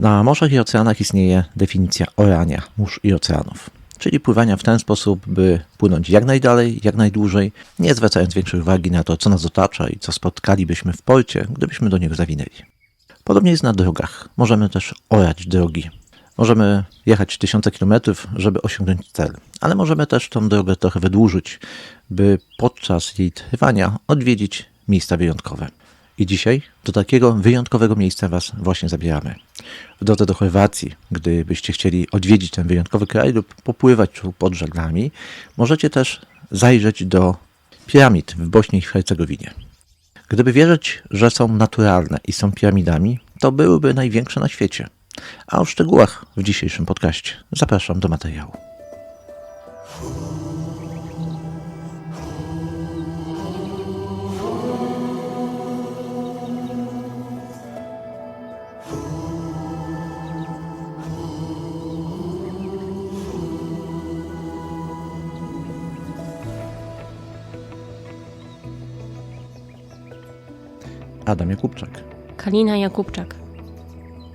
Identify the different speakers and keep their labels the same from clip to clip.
Speaker 1: Na morzach i oceanach istnieje definicja orania mórz i oceanów, czyli pływania w ten sposób, by płynąć jak najdalej, jak najdłużej, nie zwracając większej uwagi na to, co nas otacza i co spotkalibyśmy w porcie, gdybyśmy do niego zawinęli. Podobnie jest na drogach. Możemy też orać drogi. Możemy jechać tysiące kilometrów, żeby osiągnąć cel, ale możemy też tą drogę trochę wydłużyć, by podczas jej trwania odwiedzić miejsca wyjątkowe. I dzisiaj do takiego wyjątkowego miejsca Was właśnie zabieramy. W drodze do Chorwacji, gdybyście chcieli odwiedzić ten wyjątkowy kraj lub popływać tu pod żaglami, możecie też zajrzeć do piramid w Bośni i Hercegowinie. Gdyby wierzyć, że są naturalne i są piramidami, to byłyby największe na świecie. A o szczegółach w dzisiejszym podcaście zapraszam do materiału. Adam Jakubczak,
Speaker 2: Kalina Jakubczak.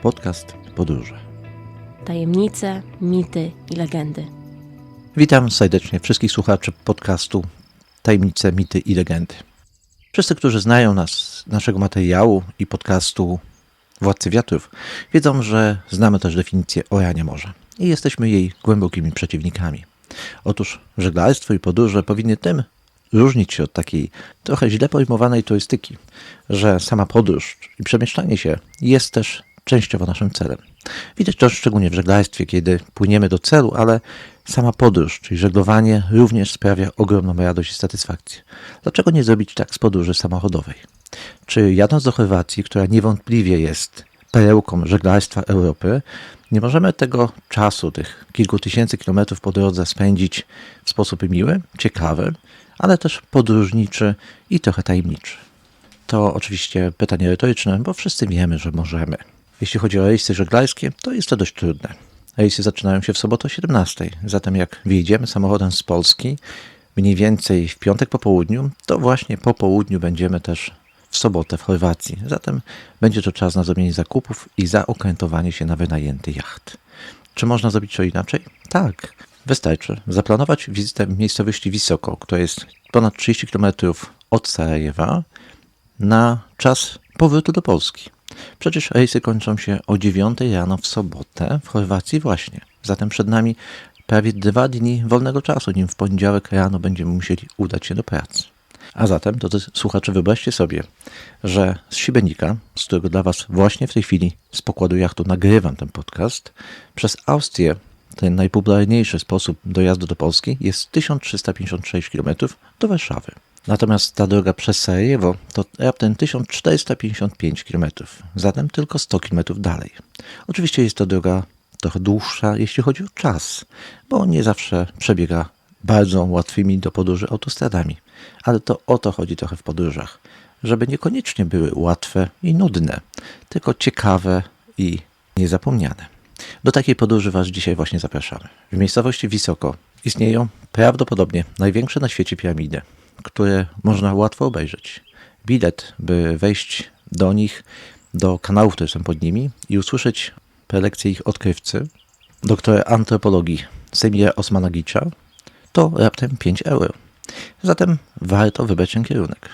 Speaker 1: podcast Podróże.
Speaker 2: Tajemnice, mity i legendy.
Speaker 1: Witam serdecznie wszystkich słuchaczy podcastu Tajemnice, mity i legendy. Wszyscy, którzy znają nas, naszego materiału i podcastu Władcy Wiatrów, wiedzą, że znamy też definicję orania morza i jesteśmy jej głębokimi przeciwnikami. Otóż żeglarstwo i podróże powinny tym różnić się od takiej trochę źle pojmowanej turystyki, że sama podróż i przemieszczanie się jest też częściowo naszym celem. Widać to szczególnie w żeglarstwie, kiedy płyniemy do celu, ale sama podróż, czyli żeglowanie, również sprawia ogromną radość i satysfakcję. Dlaczego nie zrobić tak z podróży samochodowej? Czy jadąc do Chorwacji, która niewątpliwie jest perełką żeglarstwa Europy, nie możemy tego czasu, tych kilku tysięcy kilometrów po drodze spędzić w sposób miły, ciekawy, ale też podróżniczy i trochę tajemniczy? To oczywiście pytanie retoryczne, bo wszyscy wiemy, że możemy. Jeśli chodzi o rejsy żeglarskie, to jest to dość trudne. Rejsy zaczynają się w sobotę o 17, zatem jak wyjedziemy samochodem z Polski, mniej więcej w piątek po południu, to właśnie po południu będziemy też w sobotę w Chorwacji. Zatem będzie to czas na zrobienie zakupów i zaokrętowanie się na wynajęty jacht. Czy można zrobić to inaczej? Tak. Wystarczy zaplanować wizytę w miejscowości Wisoko, która jest ponad 30 km od Sarajewa, na czas powrotu do Polski. Przecież rejsy kończą się o 9 rano w sobotę w Chorwacji właśnie. Zatem przed nami prawie dwa dni wolnego czasu, nim w poniedziałek rano będziemy musieli udać się do pracy. A zatem, drodzy słuchacze, wyobraźcie sobie, że z Sibenika, z którego dla Was właśnie w tej chwili z pokładu jachtu nagrywam ten podcast, przez Austrię ten najpopularniejszy sposób dojazdu do Polski jest 1356 km do Warszawy. Natomiast ta droga przez Sarajewo to raptem 1455 km, zatem tylko 100 km dalej. Oczywiście jest to droga trochę dłuższa, jeśli chodzi o czas, bo nie zawsze przebiega bardzo łatwymi do podróży autostradami. Ale to o to chodzi trochę w podróżach, żeby niekoniecznie były łatwe i nudne, tylko ciekawe i niezapomniane. Do takiej podróży Was dzisiaj właśnie zapraszamy. W miejscowości Wisoko istnieją prawdopodobnie największe na świecie piramidy, które można łatwo obejrzeć. Bilet, by wejść do nich, do kanałów, które są pod nimi i usłyszeć prelekcję ich odkrywcy, doktora antropologii Semira Osmanagicza, to raptem 5 euro. Zatem warto wybrać ten kierunek.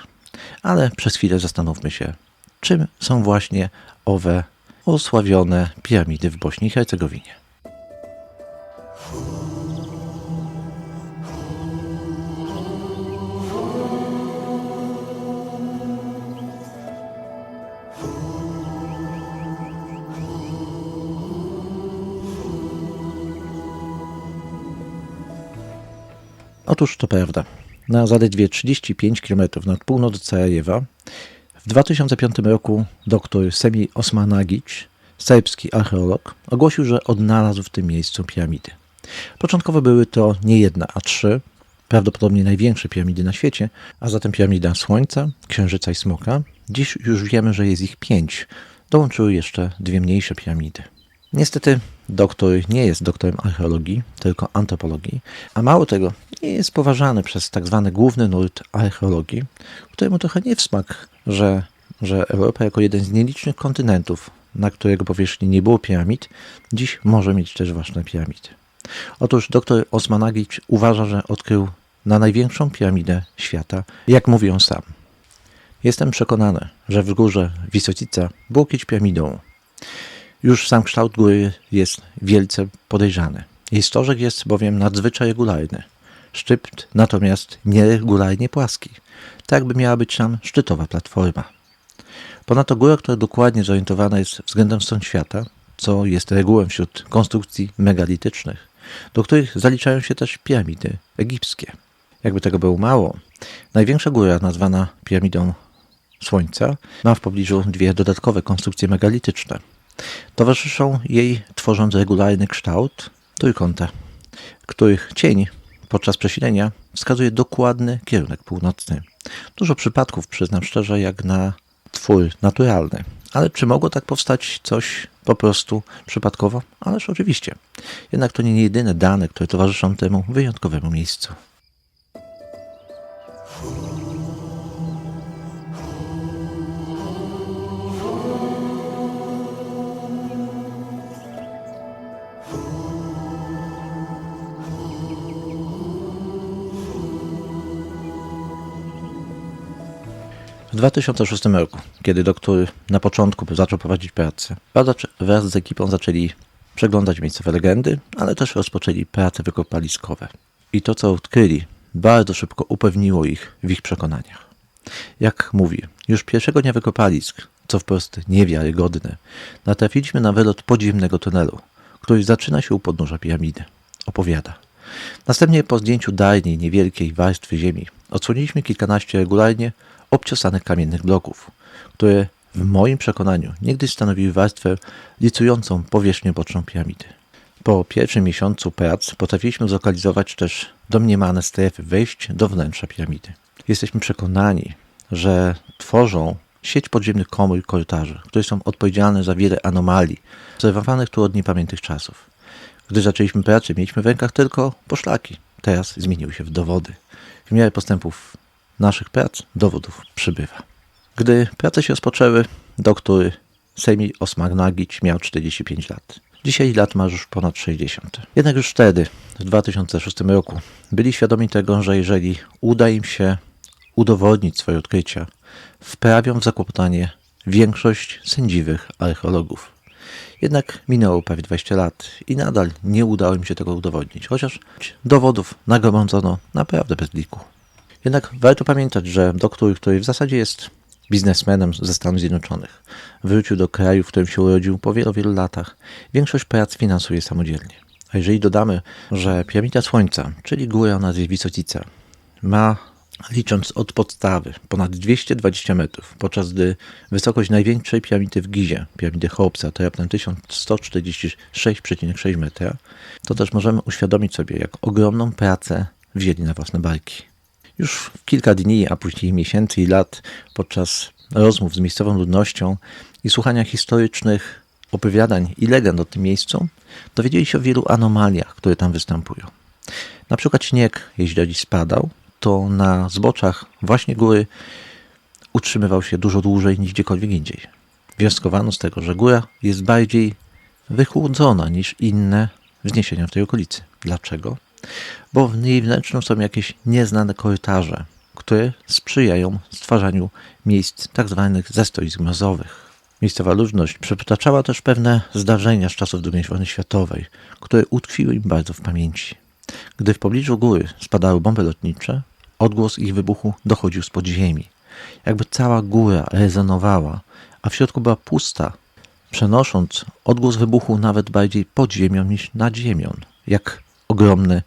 Speaker 1: Ale przez chwilę zastanówmy się, czym są właśnie owe osławione piramidy w Bośni i Hercegowinie. Otóż to prawda. Na zaledwie 35 km nad północ Sarajewa w 2005 roku dr Semi Osmanagic, serbski archeolog, ogłosił, że odnalazł w tym miejscu piramidy. Początkowo były to nie jedna, a trzy, prawdopodobnie największe piramidy na świecie, a zatem piramida Słońca, Księżyca i Smoka. Dziś już wiemy, że jest ich pięć. Dołączyły jeszcze dwie mniejsze piramidy. Niestety doktor nie jest doktorem archeologii, tylko antropologii, a mało tego, nie jest poważany przez tak zwany główny nurt archeologii, któremu trochę nie w smak, że, że Europa jako jeden z nielicznych kontynentów na którego powierzchni nie było piramid, dziś może mieć też własne piramidy. Otóż dr Osmanagic uważa, że odkrył na największą piramidę świata, jak mówi on sam. Jestem przekonany, że w górze Wisocica było kiedyś piramidą. Już sam kształt góry jest wielce podejrzany. Jej stożek jest bowiem nadzwyczaj regularny. Szczyt natomiast nieregularnie płaski, tak by miała być tam szczytowa platforma. Ponadto góra, która dokładnie zorientowana jest względem stron świata, co jest regułą wśród konstrukcji megalitycznych, do których zaliczają się też piramidy egipskie. Jakby tego było mało, największa góra, nazwana piramidą Słońca, ma w pobliżu dwie dodatkowe konstrukcje megalityczne. Towarzyszą jej, tworząc regularny kształt trójkąta, których cień podczas przesilenia wskazuje dokładny kierunek północny. Dużo przypadków, przyznam szczerze, jak na twór naturalny. Ale czy mogło tak powstać coś po prostu przypadkowo? Ależ oczywiście. Jednak to nie jedyne dane, które towarzyszą temu wyjątkowemu miejscu. W 2006 roku, kiedy doktor na początku zaczął prowadzić pracę, badacz wraz z ekipą zaczęli przeglądać miejscowe legendy, ale też rozpoczęli prace wykopaliskowe. I to, co odkryli, bardzo szybko upewniło ich w ich przekonaniach. Jak mówi, już pierwszego dnia wykopalisk, co wprost niewiarygodne, natrafiliśmy na wylot podziemnego tunelu, który zaczyna się u podnóża piramidy. Opowiada. Następnie po zdjęciu dajnej, niewielkiej warstwy ziemi odsłoniliśmy kilkanaście regularnie obciosanych kamiennych bloków, które w moim przekonaniu niegdyś stanowiły warstwę licującą powierzchnię boczną piramidy. Po pierwszym miesiącu prac potrafiliśmy zlokalizować też domniemane strefy wejść do wnętrza piramidy. Jesteśmy przekonani, że tworzą sieć podziemnych komór i korytarzy, które są odpowiedzialne za wiele anomalii obserwowanych tu od niepamiętnych czasów. Gdy zaczęliśmy pracę, mieliśmy w rękach tylko poszlaki. Teraz zmieniły się w dowody. W miarę postępów naszych prac dowodów przybywa. Gdy prace się rozpoczęły, doktor Semi Osmagnagic miał 45 lat. Dzisiaj lat ma już ponad 60. Jednak już wtedy, w 2006 roku, byli świadomi tego, że jeżeli uda im się udowodnić swoje odkrycia, wprawią w zakłopotanie większość sędziwych archeologów. Jednak minęło prawie 20 lat i nadal nie udało im się tego udowodnić, chociaż dowodów nagromadzono naprawdę bez liku. Jednak warto pamiętać, że doktor, który w zasadzie jest biznesmenem ze Stanów Zjednoczonych, wrócił do kraju, w którym się urodził po wielu, wielu latach. Większość prac finansuje samodzielnie. A jeżeli dodamy, że piramida Słońca, czyli góra nazwie Wisocica, ma, licząc od podstawy, ponad 220 metrów, podczas gdy wysokość największej piramidy w Gizie, piramidy Cheopsa, to raptem 1146,6 metra, to też możemy uświadomić sobie, jak ogromną pracę wzięli na własne barki. Już kilka dni, a później miesięcy i lat, podczas rozmów z miejscową ludnością i słuchania historycznych opowiadań i legend o tym miejscu, dowiedzieli się o wielu anomaliach, które tam występują. Na przykład śnieg, jeśli dziś spadał, to na zboczach właśnie góry utrzymywał się dużo dłużej niż gdziekolwiek indziej. Wnioskowano z tego, że góra jest bardziej wychłodzona niż inne wzniesienia w tej okolicy. Dlaczego? Bo w jej wnętrzu są jakieś nieznane korytarze, które sprzyjają stwarzaniu miejsc tzw. Tak zestoisk mrozowych. Miejscowa ludność przytaczała też pewne zdarzenia z czasów II wojny światowej, które utkwiły im bardzo w pamięci. Gdy w pobliżu góry spadały bomby lotnicze, odgłos ich wybuchu dochodził z podziemi. Jakby cała góra rezonowała, a w środku była pusta, przenosząc odgłos wybuchu nawet bardziej pod ziemią niż nad ziemią, jak ogromny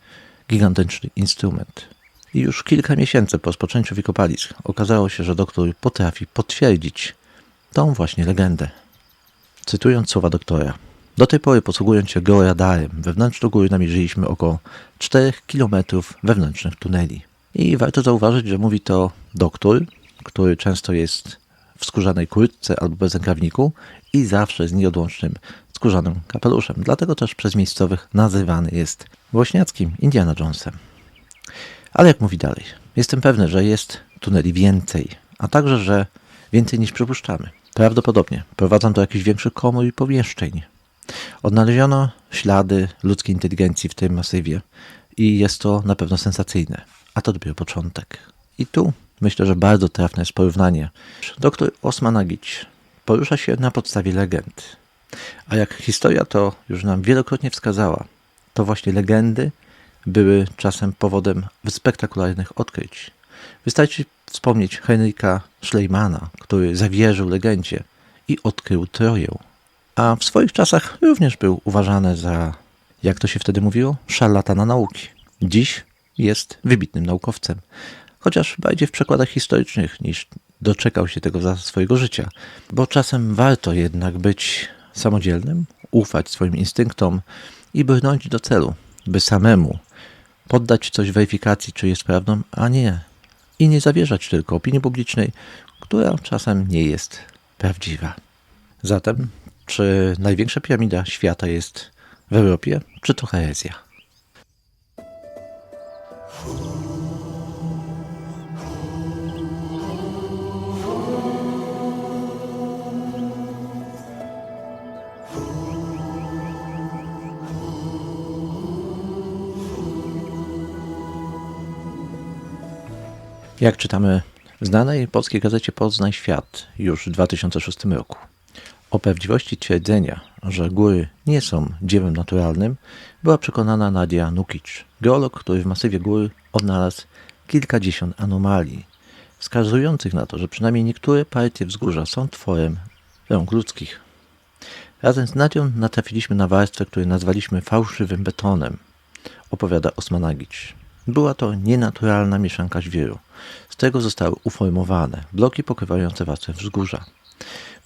Speaker 1: gigantyczny instrument. I już kilka miesięcy po rozpoczęciu wykopalisk okazało się, że doktor potrafi potwierdzić tą właśnie legendę. Cytując słowa doktora. Do tej pory posługując się georadarem, wewnątrz do góry namierzyliśmy około 4 km wewnętrznych tuneli. I warto zauważyć, że mówi to doktor, który często jest w skórzanej kurtce albo bez rękawniku i zawsze z nieodłącznym skórzanym kapeluszem. Dlatego też przez miejscowych nazywany jest Wośniackim Indiana Jonesem. Ale jak mówi dalej, jestem pewny, że jest tuneli więcej, a także, że więcej niż przypuszczamy. Prawdopodobnie prowadzą do jakichś większych komór i pomieszczeń. Odnaleziono ślady ludzkiej inteligencji w tym masywie i jest to na pewno sensacyjne. A to dopiero początek. I tu myślę, że bardzo trafne jest porównanie. Doktor Osman Agic porusza się na podstawie legend. A jak historia to już nam wielokrotnie wskazała, to właśnie legendy były czasem powodem spektakularnych odkryć. Wystarczy wspomnieć Henryka Schleimana, który zawierzył legendzie i odkrył Troję. A w swoich czasach również był uważany za, jak to się wtedy mówiło, szarlatana nauki. Dziś jest wybitnym naukowcem, chociaż bardziej w przekładach historycznych niż doczekał się tego za swojego życia. Bo czasem warto jednak być samodzielnym, ufać swoim instynktom i brnąć do celu, by samemu poddać coś weryfikacji, czy jest prawdą, a nie. I nie zawierzać tylko opinii publicznej, która czasem nie jest prawdziwa. Zatem, czy największa piramida świata jest w Europie, czy to herezja? Jak czytamy w znanej polskiej gazecie Poznań Świat już w 2006 roku. O prawdziwości twierdzenia, że góry nie są dziełem naturalnym, była przekonana Nadia Nukic, geolog, który w masywie gór odnalazł kilkadziesiąt anomalii, wskazujących na to, że przynajmniej niektóre partie wzgórza są tworem rąk ludzkich. Razem z Nadią natrafiliśmy na warstwę, którą nazwaliśmy fałszywym betonem, opowiada Osmanagic. Była to nienaturalna mieszanka żwiru, z którego zostały uformowane bloki pokrywające warstwę wzgórza.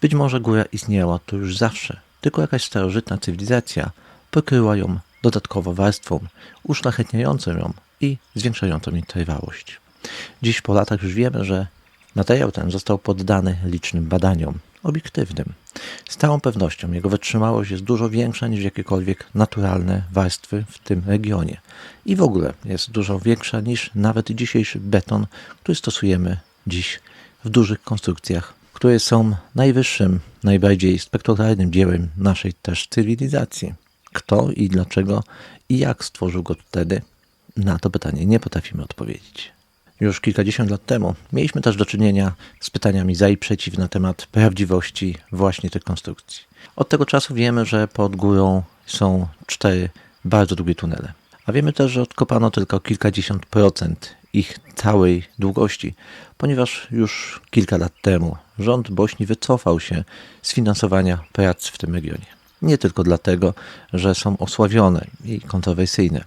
Speaker 1: Być może góra istniała tu już zawsze, tylko jakaś starożytna cywilizacja pokryła ją dodatkowo warstwą, uszlachetniającą ją i zwiększającą jej trwałość. Dziś po latach już wiemy, że materiał ten został poddany licznym badaniom obiektywnym. Z całą pewnością jego wytrzymałość jest dużo większa niż jakiekolwiek naturalne warstwy w tym regionie. I w ogóle jest dużo większa niż nawet dzisiejszy beton, który stosujemy dziś w dużych konstrukcjach, które są najwyższym, najbardziej spektakularnym dziełem naszej też cywilizacji. Kto i dlaczego i jak stworzył go wtedy? Na to pytanie nie potrafimy odpowiedzieć. Już kilkadziesiąt lat temu mieliśmy też do czynienia z pytaniami za i przeciw na temat prawdziwości właśnie tych konstrukcji. Od tego czasu wiemy, że pod górą są cztery bardzo długie tunele. A wiemy też, że odkopano tylko kilkadziesiąt procent ich całej długości, ponieważ już kilka lat temu rząd Bośni wycofał się z finansowania prac w tym regionie. Nie tylko dlatego, że są osławione i kontrowersyjne,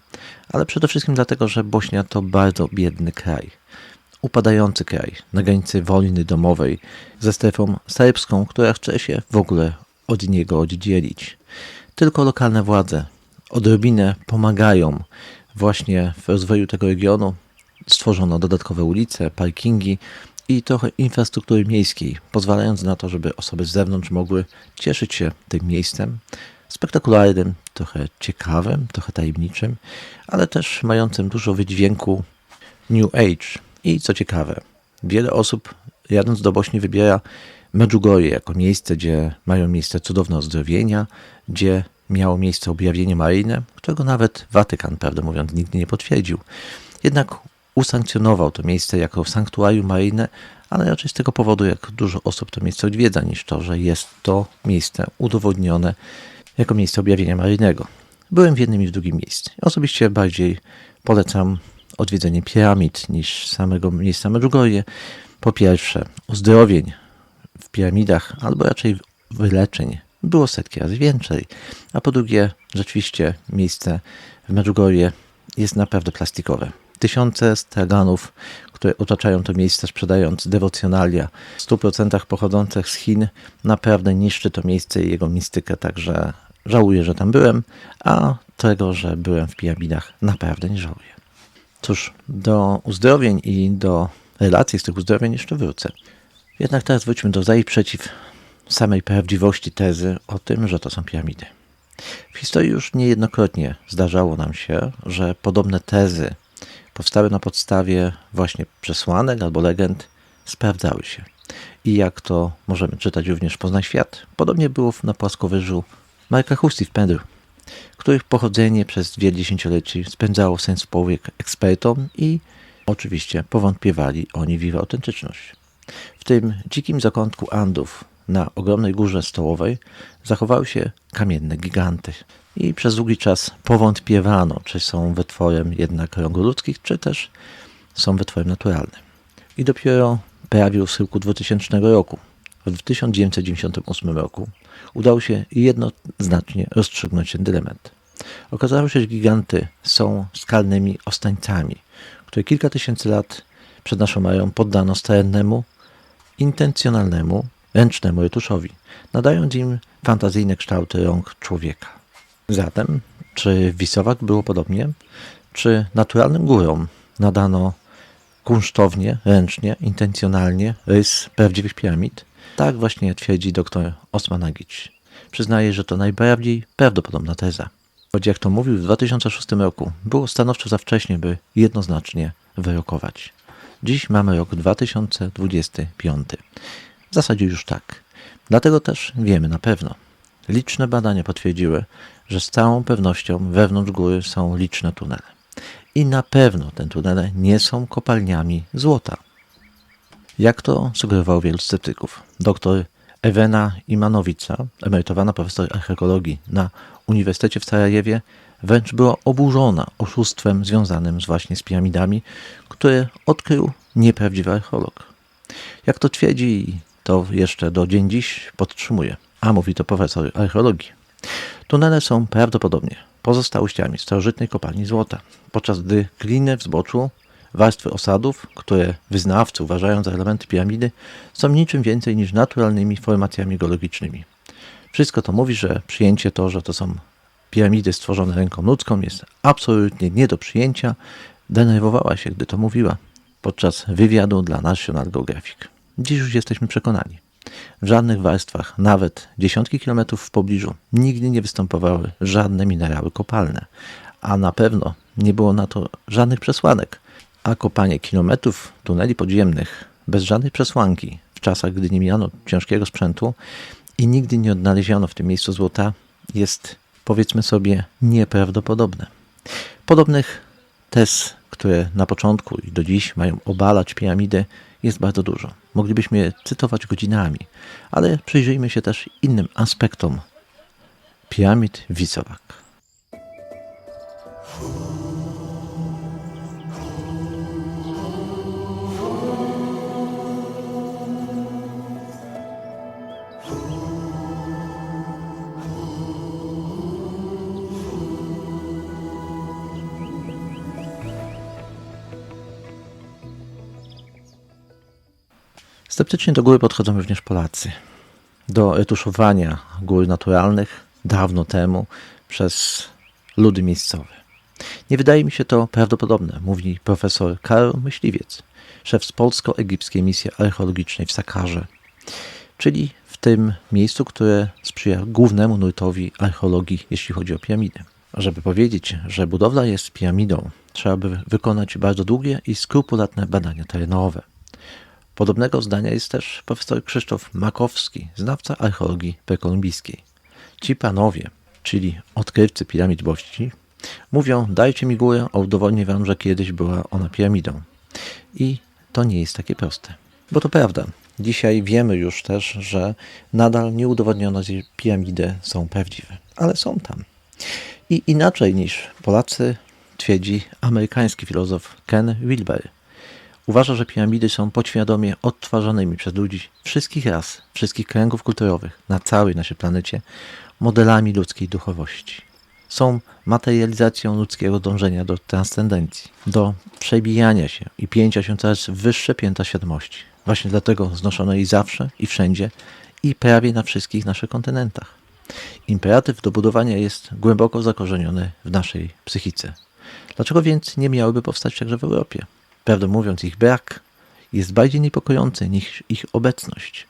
Speaker 1: ale przede wszystkim dlatego, że Bośnia to bardzo biedny kraj. Upadający kraj na granicy wojny domowej ze strefą serbską, która chce się w ogóle od niego oddzielić. Tylko lokalne władze odrobinę pomagają właśnie w rozwoju tego regionu. Stworzono dodatkowe ulice, parkingi i trochę infrastruktury miejskiej, pozwalając na to, żeby osoby z zewnątrz mogły cieszyć się tym miejscem spektakularnym, trochę ciekawym, trochę tajemniczym, ale też mającym dużo wydźwięku New Age. I co ciekawe, wiele osób jadąc do Bośni wybiera Medjugorje jako miejsce, gdzie mają miejsce cudowne ozdrowienia, gdzie miało miejsce objawienie maryjne, którego nawet Watykan, prawdę mówiąc, nigdy nie potwierdził. Jednak usankcjonował to miejsce jako sanktuarium maryjne, ale raczej z tego powodu, jak dużo osób to miejsce odwiedza, niż to, że jest to miejsce udowodnione jako miejsce objawienia maryjnego. Byłem w jednym i w drugim miejscu. Osobiście bardziej polecam odwiedzenie piramid niż samego miejsca Medjugorje. Po pierwsze, uzdrowień w piramidach, albo raczej wyleczeń było setki razy więcej. A po drugie, rzeczywiście miejsce w Medjugorje jest naprawdę plastikowe. Tysiące straganów, które otaczają to miejsce, sprzedając dewocjonalia w 100% pochodzących z Chin, naprawdę niszczy to miejsce i jego mistykę, także żałuję, że tam byłem, a tego, że byłem w piramidach, naprawdę nie żałuję. Cóż, do uzdrowień i do relacji z tych uzdrowień jeszcze wrócę. Jednak teraz wróćmy do za i przeciw samej prawdziwości tezy o tym, że to są piramidy. W historii już niejednokrotnie zdarzało nam się, że podobne tezy powstały na podstawie właśnie przesłanek albo legend sprawdzały się. I jak to możemy czytać również w Poznaj Świat, podobnie było na płaskowyżu Marka Husti w Pendr, których pochodzenie przez wiele dziesięcioleci spędzało sens powiek ekspertom i oczywiście powątpiewali oni w ich autentyczność. W tym dzikim zakątku Andów na ogromnej górze stołowej zachowały się kamienne giganty i przez długi czas powątpiewano, czy są wytworem jednak rąk ludzkich, czy też są wytworem naturalnym. I dopiero prawie u schyłku 2000 roku, w 1998 roku, udało się jednoznacznie rozstrzygnąć ten dylemat. Okazało się, że giganty są skalnymi ostańcami, które kilka tysięcy lat przed naszą erą poddano starennemu, intencjonalnemu, ręcznemu retuszowi, nadając im fantazyjne kształty rąk człowieka. Zatem, czy w Wisowach było podobnie? Czy naturalnym górom nadano kunsztownie, ręcznie, intencjonalnie rys prawdziwych piramid? Tak właśnie twierdzi dr Osman Agic. Przyznaje, że to najbardziej prawdopodobna teza. Choć jak to mówił w 2006 roku, było stanowczo za wcześnie, by jednoznacznie wyrokować. Dziś mamy rok 2025. W zasadzie już tak. Dlatego też wiemy na pewno. Liczne badania potwierdziły, że z całą pewnością wewnątrz góry są liczne tunele. I na pewno te tunele nie są kopalniami złota. Jak to sugerowało wielu sceptyków. Doktor Ewena Imanowica, emerytowana profesor archeologii na Uniwersytecie w Sarajewie, wręcz była oburzona oszustwem związanym z właśnie z piramidami, które odkrył nieprawdziwy archeolog. Jak to twierdzi, to jeszcze do dzień dziś podtrzymuje, a mówi to profesor archeologii. Tunele są prawdopodobnie pozostałościami starożytnej kopalni złota, podczas gdy gliny w zboczu, warstwy osadów, które wyznawcy uważają za elementy piramidy, są niczym więcej niż naturalnymi formacjami geologicznymi. Wszystko to mówi, że przyjęcie to, że to są piramidy stworzone ręką ludzką jest absolutnie nie do przyjęcia. Denerwowała się, gdy to mówiła podczas wywiadu dla National Geographic. Dziś już jesteśmy przekonani. W żadnych warstwach, nawet dziesiątki kilometrów w pobliżu, nigdy nie występowały żadne minerały kopalne, a na pewno nie było na to żadnych przesłanek. A kopanie kilometrów tuneli podziemnych bez żadnej przesłanki w czasach, gdy nie miano ciężkiego sprzętu i nigdy nie odnaleziono w tym miejscu złota, jest powiedzmy sobie nieprawdopodobne. Podobnych tez, które na początku i do dziś mają obalać piramidy, jest bardzo dużo. Moglibyśmy je cytować godzinami, ale przyjrzyjmy się też innym aspektom piramid Wisowak. Sceptycznie do góry podchodzą również Polacy. Do retuszowania gór naturalnych dawno temu przez ludy miejscowe. Nie wydaje mi się to prawdopodobne, mówi profesor Karol Myśliwiec, szef z polsko-egipskiej misji archeologicznej w Sakarze, czyli w tym miejscu, które sprzyja głównemu nurtowi archeologii, jeśli chodzi o piramidy. Żeby powiedzieć, że budowla jest piramidą, trzeba by wykonać bardzo długie i skrupulatne badania terenowe. Podobnego zdania jest też profesor Krzysztof Makowski, znawca archeologii prekolumbijskiej. Ci panowie, czyli odkrywcy piramid Bości, mówią: Dajcie mi górę, a udowodnię wam, że kiedyś była ona piramidą. I to nie jest takie proste. Bo to prawda. Dzisiaj wiemy już też, że nadal nie udowodniono, że piramidy są prawdziwe, ale są tam. I inaczej niż Polacy twierdzi amerykański filozof Ken Wilber. Uważa, że piramidy są podświadomie odtwarzanymi przez ludzi wszystkich ras, wszystkich kręgów kulturowych na całej naszej planecie modelami ludzkiej duchowości. Są materializacją ludzkiego dążenia do transcendencji, do przebijania się i pięcia się coraz wyższe pięta świadomości. Właśnie dlatego znoszono jej zawsze i wszędzie i prawie na wszystkich naszych kontynentach. Imperatyw do budowania jest głęboko zakorzeniony w naszej psychice. Dlaczego więc nie miałyby powstać także w Europie? Prawdę mówiąc, ich brak jest bardziej niepokojący niż ich obecność.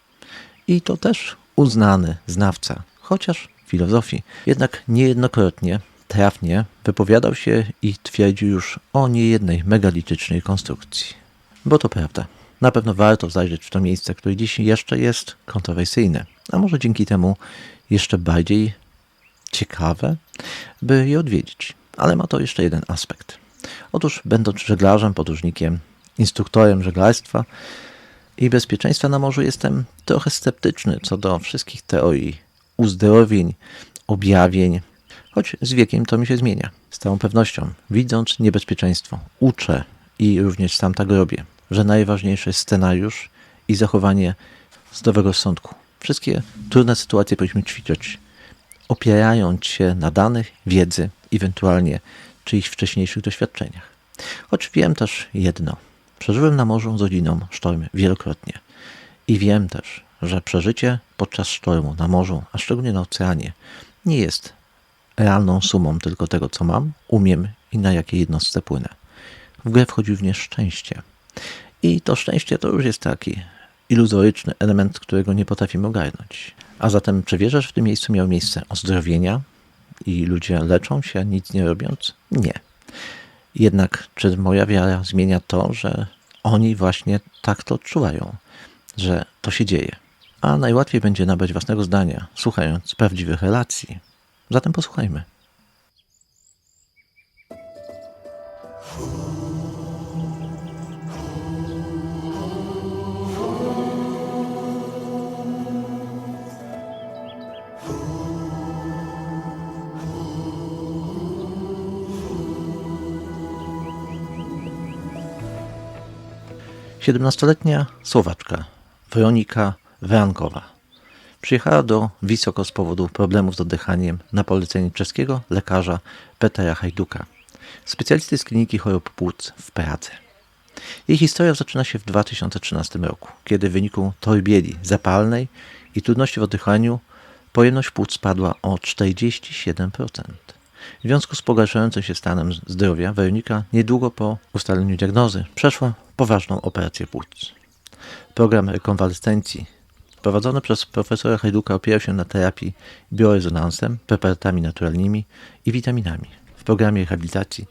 Speaker 1: I to też uznany znawca, chociaż filozofii, jednak niejednokrotnie, trafnie wypowiadał się i twierdził już o niejednej megalitycznej konstrukcji. Bo to prawda. Na pewno warto zajrzeć w to miejsce, które dziś jeszcze jest kontrowersyjne, a może dzięki temu jeszcze bardziej ciekawe, by je odwiedzić. Ale ma to jeszcze jeden aspekt. Otóż, będąc żeglarzem, podróżnikiem, instruktorem żeglarstwa i bezpieczeństwa na morzu, jestem trochę sceptyczny co do wszystkich teorii uzdrowień, objawień, choć z wiekiem to mi się zmienia. Z całą pewnością, widząc niebezpieczeństwo, uczę i również sam tak robię, że najważniejszy jest scenariusz i zachowanie zdrowego rozsądku. Wszystkie trudne sytuacje powinniśmy ćwiczyć, opierając się na danych, wiedzy, ewentualnie czyichś wcześniejszych doświadczeniach. Choć wiem też jedno. Przeżyłem na morzu z rodziną sztormy wielokrotnie. I wiem też, że przeżycie podczas sztormu na morzu, a szczególnie na oceanie, nie jest realną sumą tylko tego, co mam, umiem i na jakiej jednostce płynę. W grę wchodzi również szczęście. I to szczęście to już jest taki iluzoryczny element, którego nie potrafimy ogarnąć. A zatem, czy wierzysz, że w tym miejscu miały miejsce ozdrowienia i ludzie leczą się, nic nie robiąc? Nie. Jednak, czy moja wiara zmienia to, że oni właśnie tak to odczuwają, że to się dzieje? A najłatwiej będzie nabrać własnego zdania, słuchając prawdziwych relacji. Zatem posłuchajmy. Siedemnastoletnia Słowaczka Weronika Werankowa przyjechała do Wisoko z powodu problemów z oddychaniem na polecenie czeskiego lekarza Petera Hajduka, specjalisty z kliniki chorób płuc w Pradze. Jej historia zaczyna się w 2013 roku, kiedy w wyniku torbieli zapalnej i trudności w oddychaniu pojemność płuc spadła o 47%. W związku z pogarszającym się stanem zdrowia, Weronika niedługo po ustaleniu diagnozy przeszła poważną operację płuc. Program rekonwalescencji prowadzony przez profesora Hajduka opierał się na terapii biorezonansem, preparatami naturalnymi i witaminami. W programie rehabilitacji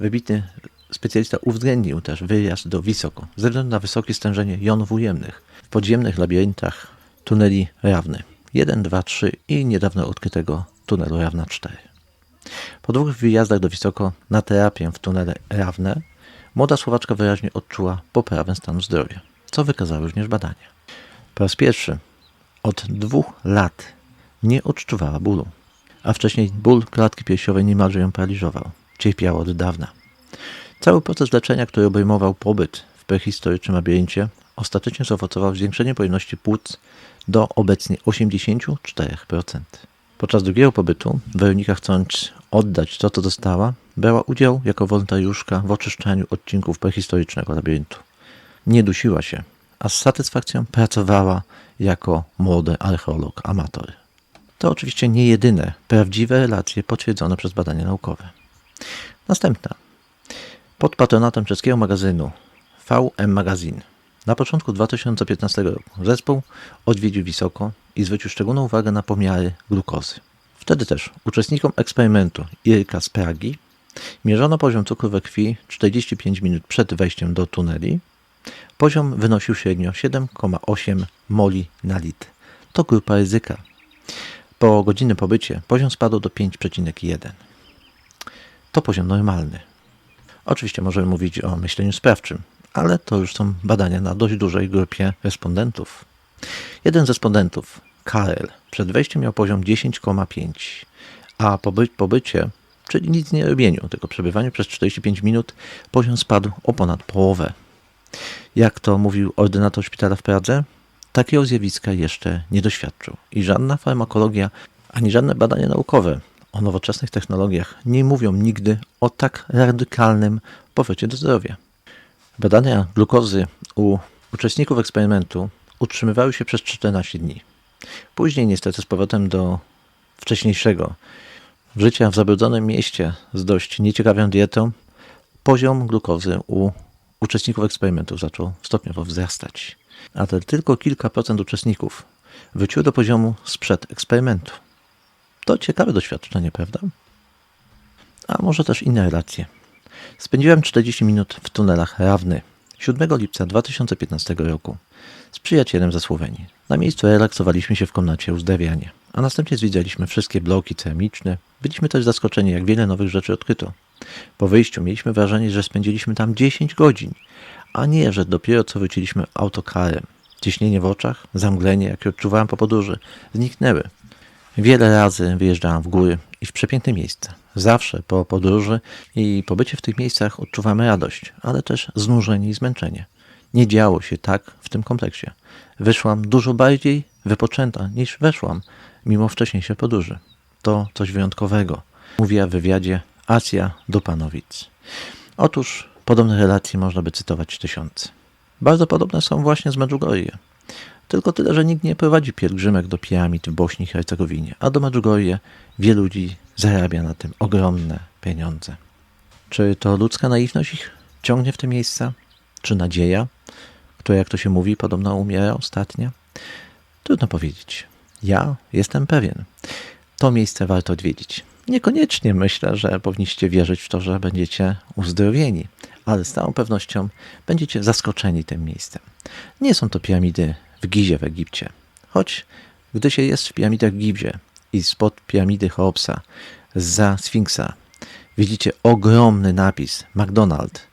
Speaker 1: wybitny specjalista uwzględnił też wyjazd do Wisoko ze względu na wysokie stężenie jonów ujemnych w podziemnych labiryntach tuneli Rawny 1, 2, 3 i niedawno odkrytego tunelu Rawna 4. Po dwóch wyjazdach do Wisoko na terapię w tunele Rawne młoda Słowaczka wyraźnie odczuła poprawę stanu zdrowia, co wykazały również badania. Po raz pierwszy od dwóch lat nie odczuwała bólu, a wcześniej ból klatki piersiowej niemalże ją paraliżował. Cierpiała od dawna. Cały proces leczenia, który obejmował pobyt w prehistorycznym labiryncie, ostatecznie zaowocował zwiększeniem pojemności płuc do obecnie 84%. Podczas drugiego pobytu Weronika, chcąc oddać to, co dostała, brała udział jako wolontariuszka w oczyszczaniu odcinków prehistorycznego labiryntu. Nie dusiła się, a z satysfakcją pracowała jako młody archeolog amator. To oczywiście nie jedyne prawdziwe relacje potwierdzone przez badania naukowe. Następna. Pod patronatem czeskiego magazynu VM Magazine na początku 2015 roku zespół odwiedził Wisoko i zwrócił szczególną uwagę na pomiary glukozy. Wtedy też uczestnikom eksperymentu Irka z Pragi mierzono poziom cukru we krwi 45 minut przed wejściem do tuneli. Poziom wynosił średnio 7,8 moli na litr. To grupa ryzyka. Po godzinnym pobycie poziom spadł do 5,1. To poziom normalny. Oczywiście możemy mówić o myśleniu sprawczym, ale to już są badania na dość dużej grupie respondentów. Jeden z respondentów, Karel, przed wejściem miał poziom 10,5, a po by- pobycie, czyli nic nie robieniu, tylko przebywaniu przez 45 minut, poziom spadł o ponad połowę. Jak to mówił ordynator szpitala w Pradze, takiego zjawiska jeszcze nie doświadczył i żadna farmakologia ani żadne badania naukowe o nowoczesnych technologiach nie mówią nigdy o tak radykalnym powrocie do zdrowia. Badania glukozy u uczestników eksperymentu utrzymywały się przez 14 dni. Później niestety z powrotem do wcześniejszego życia w zabrudzonym mieście z dość nieciekawą dietą poziom glukozy u uczestników eksperymentu zaczął stopniowo wzrastać. A to tylko kilka procent uczestników wróciło do poziomu sprzed eksperymentu. To ciekawe doświadczenie, prawda? A może też inne relacje. Spędziłem 40 minut w tunelach Rawny, 7 lipca 2015 roku z przyjacielem ze Słowenii. Na miejscu relaksowaliśmy się w komnacie uzdawiania, a następnie zwiedzaliśmy wszystkie bloki ceramiczne. Byliśmy też zaskoczeni, jak wiele nowych rzeczy odkryto. Po wyjściu mieliśmy wrażenie, że spędziliśmy tam 10 godzin, a nie, że dopiero co wróciliśmy autokarem. Ciśnienie w oczach, zamglenie, jakie odczuwałem po podróży, zniknęły. Wiele razy wyjeżdżałem w góry i w przepiękne miejsca. Zawsze po podróży i pobycie w tych miejscach odczuwamy radość, ale też znużenie i zmęczenie. Nie działo się tak w tym kompleksie. Wyszłam dużo bardziej wypoczęta niż weszłam, mimo wcześniejszej podróży. To coś wyjątkowego, mówiła w wywiadzie Asia Dupanowic. Otóż podobne relacje można by cytować tysiące. Bardzo podobne są właśnie z Medjugorje. Tylko tyle, że nikt nie prowadzi pielgrzymek do piramid w Bośni i Hercegowinie, a do Medjugorje wielu ludzi zarabia na tym ogromne pieniądze. Czy to ludzka naiwność ich ciągnie w te miejsca? Czy nadzieja, która, jak to się mówi, podobno umiera ostatnia? Trudno powiedzieć. Ja jestem pewien. To miejsce warto odwiedzić. Niekoniecznie myślę, że powinniście wierzyć w to, że będziecie uzdrowieni, ale z całą pewnością będziecie zaskoczeni tym miejscem. Nie są to piramidy w Gizie w Egipcie, choć gdy się jest w piramidach w Gizie i spod piramidy Cheopsa, za Sfinksa, widzicie ogromny napis McDonald,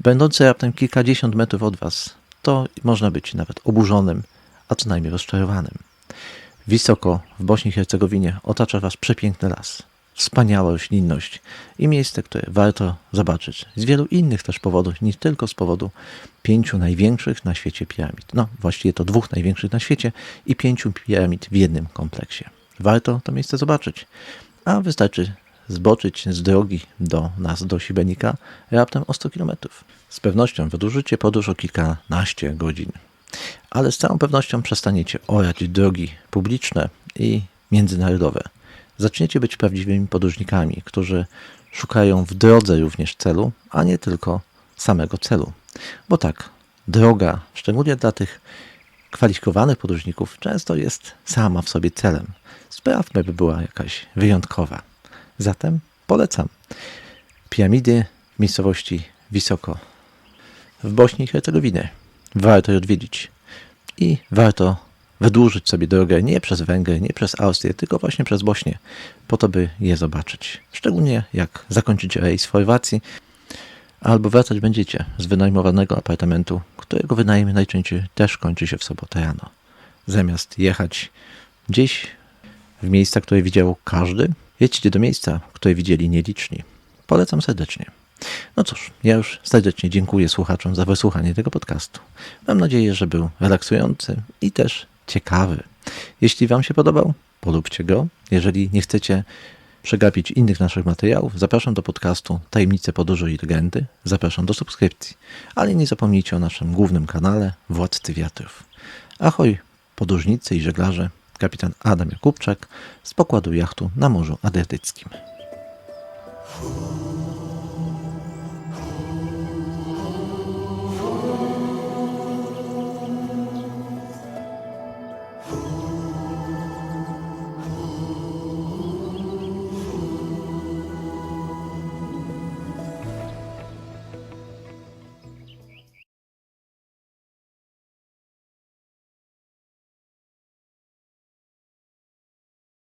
Speaker 1: będący raptem kilkadziesiąt metrów od was, to można być nawet oburzonym, a co najmniej rozczarowanym. Wysoko w Bośni i Hercegowinie otacza Was przepiękny las, wspaniała roślinność i miejsce, które warto zobaczyć z wielu innych też powodów, nie tylko z powodu pięciu największych na świecie piramid. No, właściwie to dwóch największych na świecie i pięciu piramid w jednym kompleksie. Warto to miejsce zobaczyć, a wystarczy zboczyć z drogi do nas, do Sibenika, raptem o 100 km. Z pewnością wydłużycie podróż o kilkanaście godzin ale z całą pewnością przestaniecie orać drogi publiczne i międzynarodowe. Zaczniecie być prawdziwymi podróżnikami, którzy szukają w drodze również celu, a nie tylko samego celu. Bo tak, droga, szczególnie dla tych kwalifikowanych podróżników, często jest sama w sobie celem. Sprawmy, by była jakaś wyjątkowa. Zatem polecam. Piramidy w miejscowości Wysoko w Bośni i Hercegowinie. Warto je odwiedzić. I warto wydłużyć sobie drogę nie przez Węgry, nie przez Austrię, tylko właśnie przez Bośnię, po to, by je zobaczyć. Szczególnie jak zakończycie rejs w Chorwacji, albo wracać będziecie z wynajmowanego apartamentu, którego wynajem najczęściej też kończy się w sobotę rano. Zamiast jechać gdzieś w miejsca, które widział każdy, jedźcie do miejsca, które widzieli nieliczni. Polecam serdecznie. No cóż, ja już serdecznie dziękuję słuchaczom za wysłuchanie tego podcastu. Mam nadzieję, że był relaksujący i też ciekawy. Jeśli Wam się podobał, polubcie go. Jeżeli nie chcecie przegapić innych naszych materiałów, zapraszam do podcastu Tajemnice Podróży i Legendy. Zapraszam do subskrypcji. Ale nie zapomnijcie o naszym głównym kanale Władcy Wiatrów. Ahoj, podróżnicy i żeglarze, kapitan Adam Jakubczak z pokładu jachtu na Morzu Adriatyckim.